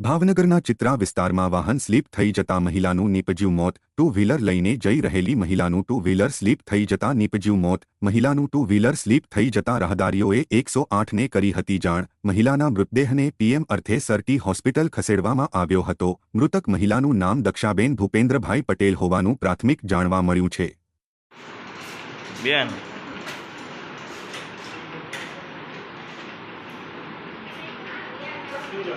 ભાવનગરના ચિત્રા વિસ્તારમાં વાહન સ્લીપ થઈ જતા મહિલાનું નીપજ્યું મોત ટુ વ્હીલર લઈને જઈ રહેલી મહિલાનું ટુ વ્હીલર સ્લીપ થઈ જતા નીપજ્યું મોત, મહિલાનું ટુ વ્હીલર સ્લીપ થઈ જતા રાહદારીઓએ એકસો આઠને કરી હતી જાણ, મહિલાના મૃતદેહને પીએમ અર્થે સરટી હોસ્પિટલ ખસેડવામાં આવ્યો હતો. મૃતક મહિલાનું નામ દક્ષાબેન ભૂપેન્દ્રભાઈ પટેલ હોવાનું પ્રાથમિક જાણવા મળ્યું છે. બેન 수요일에